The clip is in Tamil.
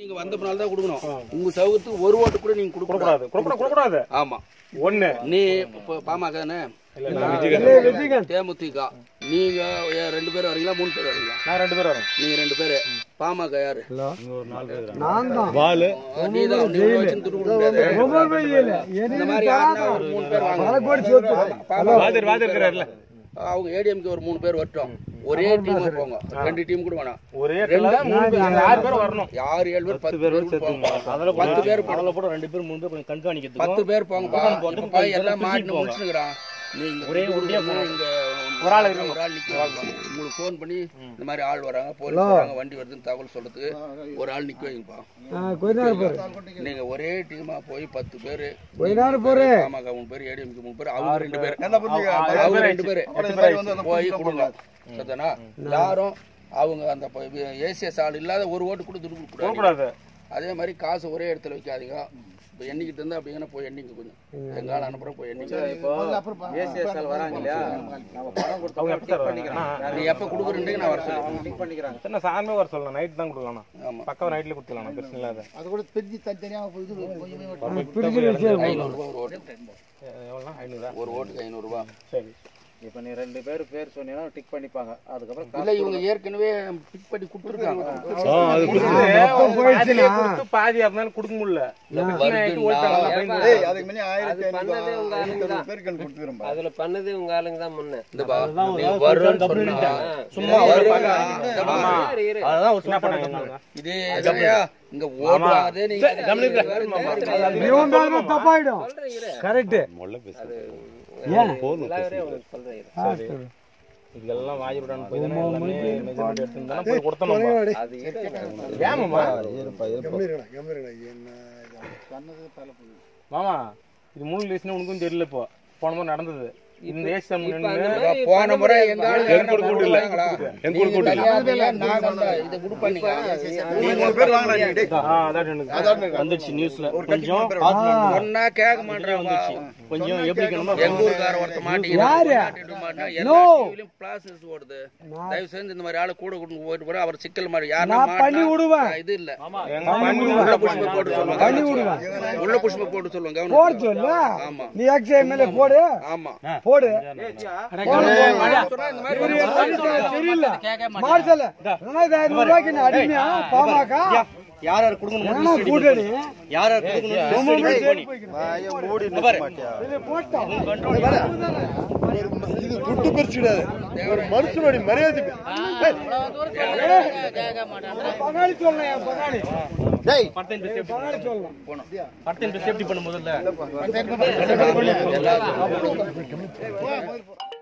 நீங்க வந்த பின்னால தான் கொடுக்கணும். உங்க சவுகத்துக்கு ஒரு ஓட்டு கூட நீங்க கொடுக்க கூடாது. கொடுக்க கூடாது ஆமா. ஒண்ணு. நீ பாமக தானே? தேமுதிக. நீங்க ரெண்டு பேர் வரீங்களா? மூணு பேர் வரீங்களா? நான் ரெண்டு பேரும் வரோம் நீங்க ரெண்டு பேரு. பாமக யாரு? ஒரு நாலு பேர் நான் தான். நீ தான். நீ கொடுக்க முடியாது. இந்த மாதிரி ஒரு மூணு பேர் வாங்க. வாதிர் வாதிர் இருக்கிறாருல. அவங்க ஏடிஎம்க்கு ஒரு மூணு பேர் வரட்டும். ஒரே டீம் போங்க. ரெண்டு டீம் கூட வேணாம். ஒரே மூணு பேர் நாங்க ஆறு பேர் வரணும். யாரு ஏழு பேர் பத்து பேர் போங்க. பத்து பேர் போங்க. கூட ரெண்டு பேர் மூணு பேர் கொஞ்சம் கண்காணிக்கிறதுக்கு பத்து பேர் போங்க. எல்லாம் மாட்டி முடிச்சுக்கிறான் நீங்க ஒரே ஒட்டியா இங்க ஒரு ஆள் இருக்கணும். ஒரு ஆள் நிக்க உங்களுக்கு ஃபோன் பண்ணி இந்த மாதிரி ஆள் வராங்க போலீஸ் வராங்க வண்டி வருதுன்னு தகவல் சொல்றதுக்கு ஒரு ஆள் நிக்க வைங்கப்பா. நீங்க ஒரே டீமா போய் பத்து பேரு பாமக மூணு பேர் ஏடிஎம்கே மூணு பேர் அவங்க ரெண்டு பேர். அவங்க ரெண்டு பேரு போய் கொடுங்க. சரிதானா யாரும் அவங்க அந்த ஏசிஎஸ் ஆள் இல்லாத ஒரு ஓட்டு கூட துடு கொடுக்க கூடாது. கூடாது அதே மாதிரி காசு ஒரே இடத்துல வைக்காதீங்க. இப்போ எண்ணிக்கிட்டு இருந்தா அப்படிங்கன்னா போய் எண்ணிங்க கொஞ்சம். எங்க ஆள் அனுப்புறோம் போய் எண்ணிங்க சார் வராங்க நீ எப்ப கொடுக்குறீங்க நான் வர சொல்லி. என்ன சாயந்தரம் வர சொல்லலாம். நைட் தான் கொடுக்கலாம் ஆமா. பக்கம் நைட்ல கொடுத்துலாம் பிரச்சனை இல்லாத. அது கூட பிரிஞ்சு தனித்தனியாக இது கொஞ்சமே பிடிச்சு வச்சு ஐநூறு ரூபாய் ஒரு ஓட்டு. எவ்வளோ ஐநூறுரூவா ஒரு ஓட்டுக்கு ஐநூறு ரூபாய் சரி. இப்ப நீ ரெண்டு பேர் பேர் சொன்னீங்கன்னா டிக் பண்ணிப்பாங்க. அதுக்கப்புறம் இல்ல இவங்க ஏற்கனவே பிக் பண்ணி கொடுத்துருக்காங்க. பாதி அப்படினாலும் கொடுக்க முடியல. அதுக்கு முன்னே ஆயிரத்தி பேருக்கு அதுல பண்ணது உங்க ஆளுங்க தான் முன்ன. சும்மா. அதான் ஒரு சின்ன பண்ணாங்க இதே? இங்க நீங்க தப்பாயிடும். கரெக்ட் இதெல்லாம் வாங்கி போய் தானே எல்லாமே மெஜர்மெண்ட் போய். அது போகுது மாமா இது மூணு லிஸ்ட்னு உனக்கும் தெரியல இப்போ. போன முறை நடந்தது. இந்த போன முறை எங்க கூட. எங்க கூட நான் இதை நீங்க. மூணு பேர் அதான் நியூஸ்ல கேட்க மாட்டாங்க கொஞ்சம் எப்படி எங்க ஊருக்கார ஒருத்த மாட்டீங்க பிளாசஸ் ஓடுது. தயவு செஞ்சு இந்த மாதிரி ஆளு கூட கூட்டு போயிட்டு போற அவர் சிக்கல் மாதிரி நான் பண்ணி விடுவேன். இது இல்ல. உள்ள புஷ்ப போட்டு சொல்லுவாங்க பண்ணி விடுவேன். உள்ள புஷ்ப போட்டு சொல்லுவாங்க போட சொல்லு. ஆமா. நீ எக்ஸே மேல போடு. ஆமா. போடு தெரியல மார்சல் ரெண்டாயிரத்தி ரூபாய்க்கு அடிமையா பாமாக்கா யார் கொடுக்கணும் கூட்டணி கொடுக்கணும் மூடி? இது ஒரு மனுஷனுடைய மரியாதை பங்காளி பங்காளி டேய். பங்காளி சொல்லலாம். படத்தை சேஃப்டி பண்ணும் முதல்ல.